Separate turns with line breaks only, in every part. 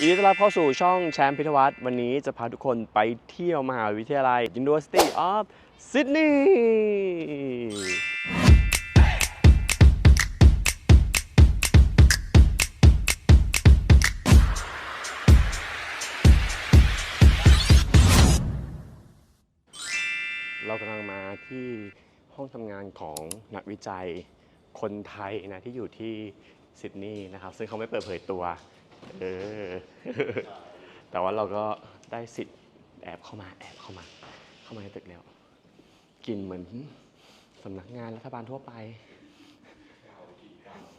ยินดีต้อนรับเข้าสู่ช่องแชมป์พิทวัฒน์วันนี้จะพาทุกคนไปเที่ยวมหาวิทยาลัย University of Sydney เรากำลังมาที่ห้องทำงานของนักวิจัยคนไทยนะที่อยู่ที่ซิดนีย์นะครับ ซึ่งเขาไม่เปิดเผยตัว เออ แต่ว่าเราก็ได้สิทธิ์แอบเข้ามา แอบเข้ามา เข้ามาในตึกแล้วกลินเหมือนสำนักงานรัฐบาลทั่วไป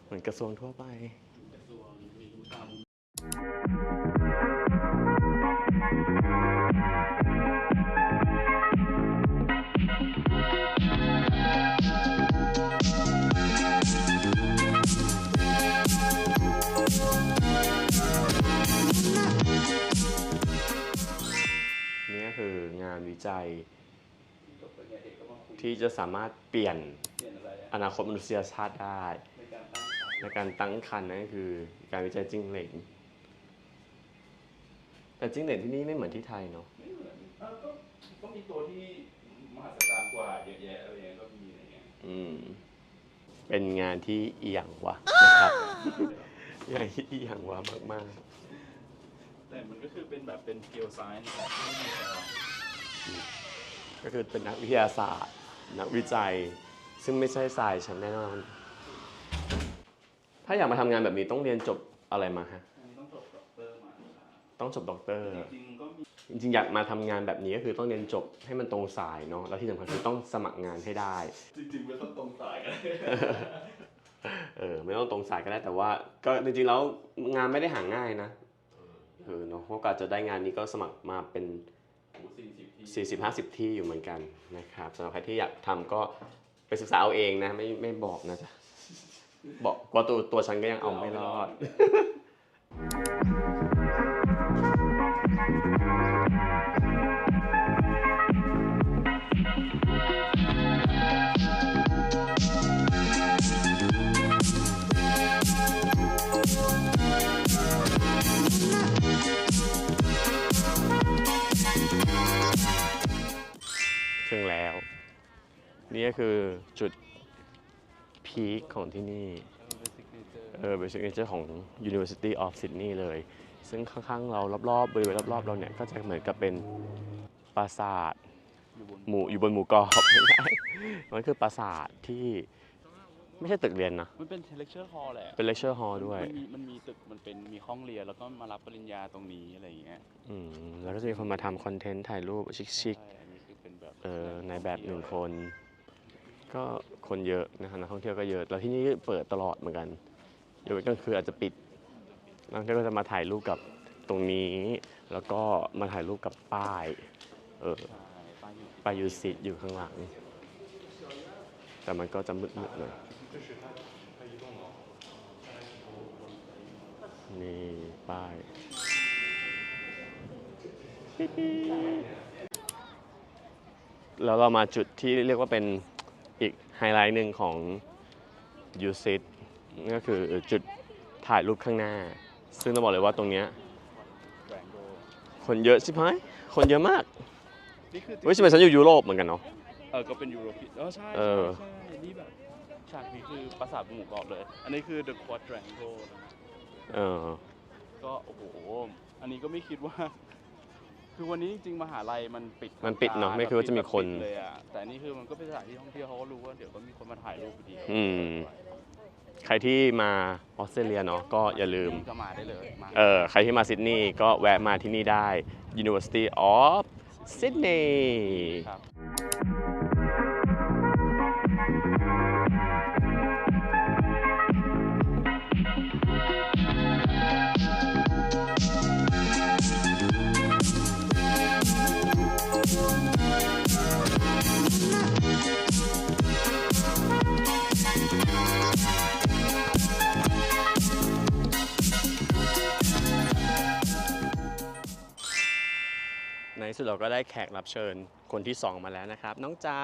เหมือนกระทรวงทั่วไปนี่ จัย ที่จะสามารถเปลี่ยนอนาคตมนุษยชาติได้ ในการตั้งครรภ์นั่นก็คือการวิจัยจิ้งเหลนแต่จิ้งเหลนที่นี่ไม่เหมือนที่ไทยเนาะ
ไม่เหมือนเอ้าก็ก็มีตัวที่มหัศจรรย์กว่าเยอะแยะอะไรเงี้ยก็มีอะไรเงี้ย
อืมเป็นงานที่เอียงวะนะครับงานที่เอียงวะมาก
แต่มันก็คือเป็นแบบเป็นเพียวไซน์
ก็คือเป็นนักวิทยาศาสตร์ นักวิจัย ซึ่งไม่ใช่สายฉันแน่นอน ถ้าอยากมาทำงานแบบนี้ต้องเรียนจบอะไรมาฮะ
อันนี้ต้องจบด็อกเตอร์มานะครับ
ต้องจบด็อกเตอร์
จริงๆก็มี
จริงๆอยากมาทำงานแบบนี้ก็คือต้องเรียนจบให้มันตรงสายเนาะ แล้วที่สำคัญคือต้องสมัครงานให้ได้
จริงๆไม่ต้องตรงสายกัน
เออไม่ต้องตรงสายก็ได้แต่ว่า ก็จริงๆแล้วงานไม่ได้หาง่ายนะเออเนาะเพราะกว่าจะได้งานนี้ก็สมัครมาเป็น
สี่สิบที่
40 50 ที่อยู่เหมือนกันนะครับสำหรับใครที่อยากทำก็ไปศึกษาเอาเองนะ ไม่ไม่บอกนะจ๊ะบอกว่าตัวตัวฉันก็ยังเอาไม่รอด นี่ก็คือจุดพีคของที่นี่ เออเป็นซิกเนเจอร์ของ University of Sydney เลย ซึ่งข้างๆเรารอบๆบริเวณรอบๆ เราเนี่ย ก็จะเหมือนกับเป็นปราสาท
อยู่บน
หมู่อยู่บนหมู่เกาะไม่ใช่มันคือปราสาทที่ไม่ใช่ตึกเรียนนะ
มันเป็นเลคเชอร์ฮอลแหละ
เป็น lecture hall ด้วย
มันมีมันมีตึก มันเป็นมีห้องเรียน แล้วก็มารับปริญญาตรงนี้อะไรอย่างเงี้ย
อืม แล้วก็จะมีคนมาทำคอนเทนต์ถ่ายรูปชิค
ใช่อันนี้คือเป็นแบบ
ๆเออในแบบหนึ่งคน ก็คนเยอะนะครับนักท่องเที่ยวก็เยอะ แล้วที่นี่เปิดตลอดเหมือนกันยกเว้นกลางคืนอาจจะปิดนักท่องเที่ยวก็จะมาถ่ายรูปกับตรงนี้ แล้วก็มาถ่ายรูปกับป้ายเออ
ป้ายยู่
ป้ายยูซิตอยู่ข้างหลัง แต่มันก็จะมืดๆหน่อยนี่ป้ายแล้วเรามาจุดที่เรียกว่าเป็น ไฮไลท์หนึ่งของยูซิตก็คือจุดถ่ายรูปข้างหน้า ซึ่งต้องบอกเลยว่าตรงเนี้ย
แบรนด์โด
คนเยอะใช่ไหมคนเยอะมาก
นี่คือ
เฮ้ยใช่ไหมฉันอยู่ยุโรปเหมือนกันเนาะ
เออก็เป็นยูโรปีเออใช่
เอ
ใช่
อ
ใช่นี่แบบฉากนี้คือปราสาทหมู่เกาะเลย อันนี้คือ The Quadrangle นะฮะ
เออ
ก็โอ้โห อันนี้ก็ไม่คิดว่า คือวันนี้จริงๆมหาลัยมันปิด
มันปิดเนอะไม่คิดว่าจะมีคน
ปิดเลยอะแต่อันนี่คือมันก็เป็นสถานที่ท่องเที่ยวเขาก็รู้ว่าเดี๋ยวก็มีคนมาถ่ายรูปพอดี
อืม ใครที่มาออสเตรเลียเนาะก็อย่าลืม
ก็มาได้เลยมา
เออ ใครที่มาซิดนีย์ก็แวะมาที่นี่ได้ University of Sydney
ครับ
ดเราก็ได้แขกรับเชิญคนที่สองมาแล้วนะครับ น้องจ๋า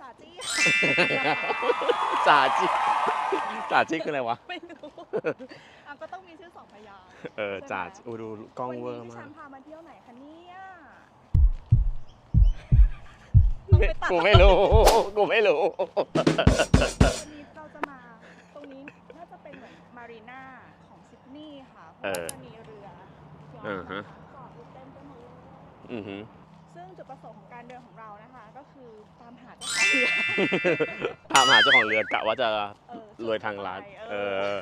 จ่าจี้
จ๋าจิจ๋าจิคืออะไรวะ
ไม่รู้เอาอะก็ต้องมีชื่อสองพยางค์
เออ
ใช่ไหม
จัดอูดูกล้องเวอร์
วันนี้
มา
ฉั
ก
นพามาเที่ยวไหนคะเนี่ยต้องไปตัด
กูไม่รู้ กูไม่รู้
วันนี้เราจะมาตรงนี้น่าจะเป็นเหมือนมารีนาของซิดนีย์ค่ะเพ
เอ
ราะ
อ
ว่าจะมีเรือ
อ่าฮะ
จ อดอยู่เต็มไปหมดเลย
อือหือ
ซึ่งจุดประสงค์ของการเดินของเรานะคะ ก็คือตามหาเจ้าของเรือ
ถามหาเจ้าของเรือกะว่าจะ
เออ
รวยทางร้านเออ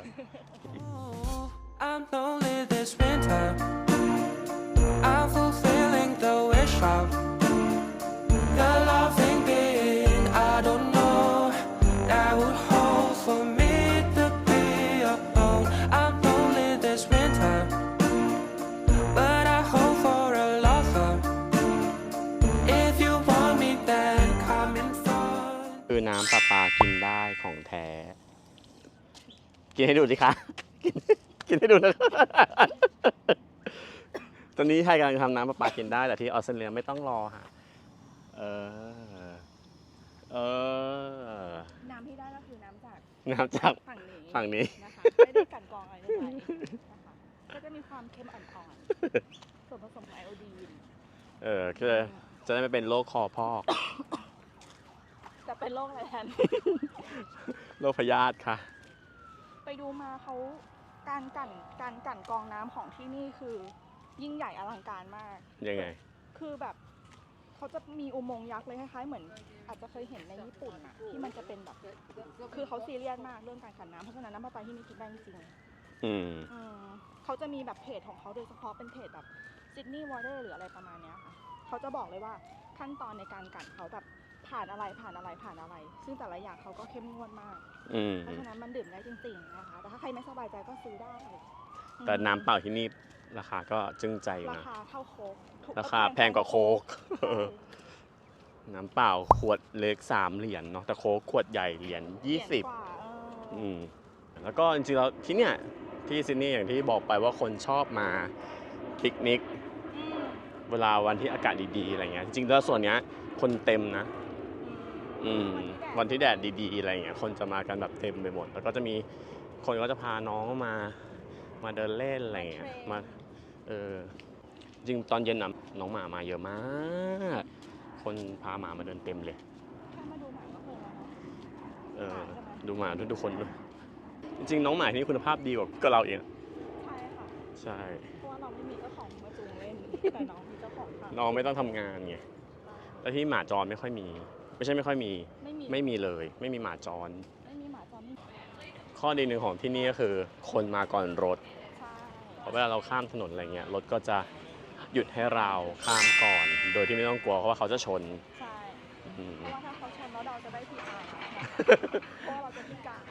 คือน้ำประปากินได้ของแท้ กินให้ดูสิคะกินกินให้ดูนะคะตอนนี้ไทยกำลังทำน้ำประปากินได้แต่ที่ออสเตรเลียไม่ต้องรอค่ะ เออ เออ
น้ำที่ได้ก็คือน้ำจาก
น้ำจาก
ฝั่งนี้
ฝั่งนี้
นะคะไม่ได้กลันกรองอะไรใดๆนะคะก็จะมีความเค็มอ่อนๆส่วนผสมของไอโอดีน
เออคือจะได้ไม่เป็นโรคคอพอก
จะ เป็นโรคอะไรแทน
โรคพยาธิค่ะ
ไปดูมาเขาการกลั่นการกลั่นกรองน้ำของที่นี่คือ ยิ่งใหญ่อลังการมาก
ยังไง
คือแบบเขาจะมีอุโมงค์ยักษ์เลยคล้ายๆเหมือน อาจจะเคยเห็นในญี่ปุ่นอะที่มันจะเป็นแบบ คือเขาซีเรียสมากเรื่องการกลั่นน้ำเพราะฉะนั้นน้ำประปาที่นี่กินได้จริง
อืม
ๆอืมเขาจะมีแบบเพจของเขาโดยเฉพาะเป็นเพจแบบซิดนีย์วอเตอร์หรืออะไรประมาณเนี้ยค่ะเขาจะบอกเลยว่าขั้นตอนในการกลั่นเขาแบบ ผ่านอะไรผ่านอะไรผ่านอะไร ซึ่งแต่ละอย่างเขาก็เข้มงวดมาก
อืม
เพราะฉะนั้นมันดื่มได้จริงๆนะคะ แต่ถ้าใครไม่สบายใจก็ซื้อได้
แต่น้ำเปล่าที่นี่ราคาก็จึ้งใจอยู่
รา
นะ
คาเท่าโค้กถูก
ราคาแพงกว่าโค้ก
ใช่
น้ำเปล่าขวดเล็กสามเหรียญเนาะแต่โค้กขวดใหญ่เหรียญยี่สิบ
เหรียญกว่าเอออ
อืมแล้วก็จริงๆแล้วที่เนี่ยที่ซิดนีย์อย่างที่บอกไปว่าคนชอบมาปิกนิก
อืม
เวลาวันที่อากาศดีๆอะไรเงี้ยจริงๆแล้วส่วนเนี้ยคนเต็มนะ อืมวันที่แดดดีๆอะไรเงี้ยคนจะมากันแบบเต็มไปหมด แล้วก็จะมีคนก็จะพาน้องมา มาเดินเล่นอะไรเงี้ยมาเออจริงตอนเย็นนะน้องหมามาเยอะมาก คนพาหมามาเดินเต็มเลย
แค่มาดูหนังก็เพลินแล้วเนอะ
เออ
หมาใช่ไหม
ดูหมาทุกๆคนด้วยจริงๆน้องหมาที่นี่คุณภาพดีกว่าก็เราเอง
ใช่ค่ะ
ใช่
เพราะว่าเราไม่มีเจ้าของมาจูงเล่นแต่น้องมีเจ้าของค่ะ
น้องไม่ต้องทำงานไงแล้วที่หมาจรไม่ค่อยมี ไม่ใช่ไม่ค่อยมี
ไม่มี
ไม่มีเลย ไม่มีหมาจร
ไม่มีหมาจรไม่มี
ข้อดีหนึ่งของที่นี่ก็คือคนมาก่อนรถ
ใช่
เพราะเวลาเราข้ามถนนอะไรเงี้ยรถก็จะหยุดให้เราข้ามก่อน โดยที่ไม่ต้องกลัวเพราะว่าเขาจะชน
ใช่
อืม
เพราะว่าถ้าเขาชนแล้วเราจะได้พีอาร์เพราะว่าเราจะพิการ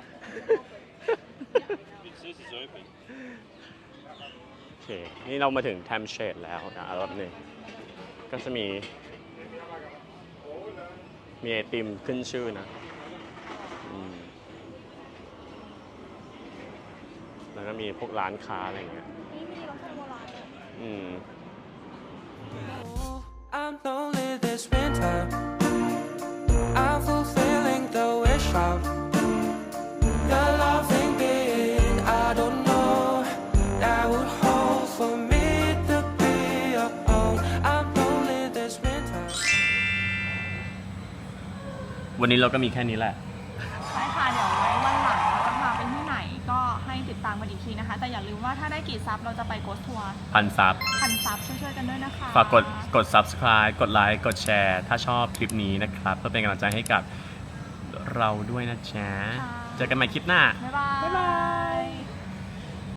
โอเค นี่เรามาถึงแทมเชดแล้วนะรถหนึ่งก็จะมี มีไอติมขึ้นชื่อนะอืมแล้วก็มีพวกร้านค้าอะไรเงี้ย
นี่มีรถไฟโบราณเลย
อืม
I'm lonely this winter. I'm fulfilling the wish of
วันนี้เราก็มีแค่นี้แหละ
ใช่ค่ะเดี๋ยวไว้วันหลังเราจะพาไปที่ไหนก็ให้ติดตามกันอีกทีนะคะ แต่อย่าลืมว่าถ้าได้กี่ซับเราจะไปโกสทัวร์
พันซับ
พันซับช่วยๆกันด้วยนะคะ
ฝากกดกด subscribe กดไลค์กดแชร์ ถ้าชอบคลิปนี้นะครับ เพื่อเป็นกำลังใจให้กับเราด้วยนะจ๊ะเจอกันใหม่คลิปหน้า
บ๊ายบาย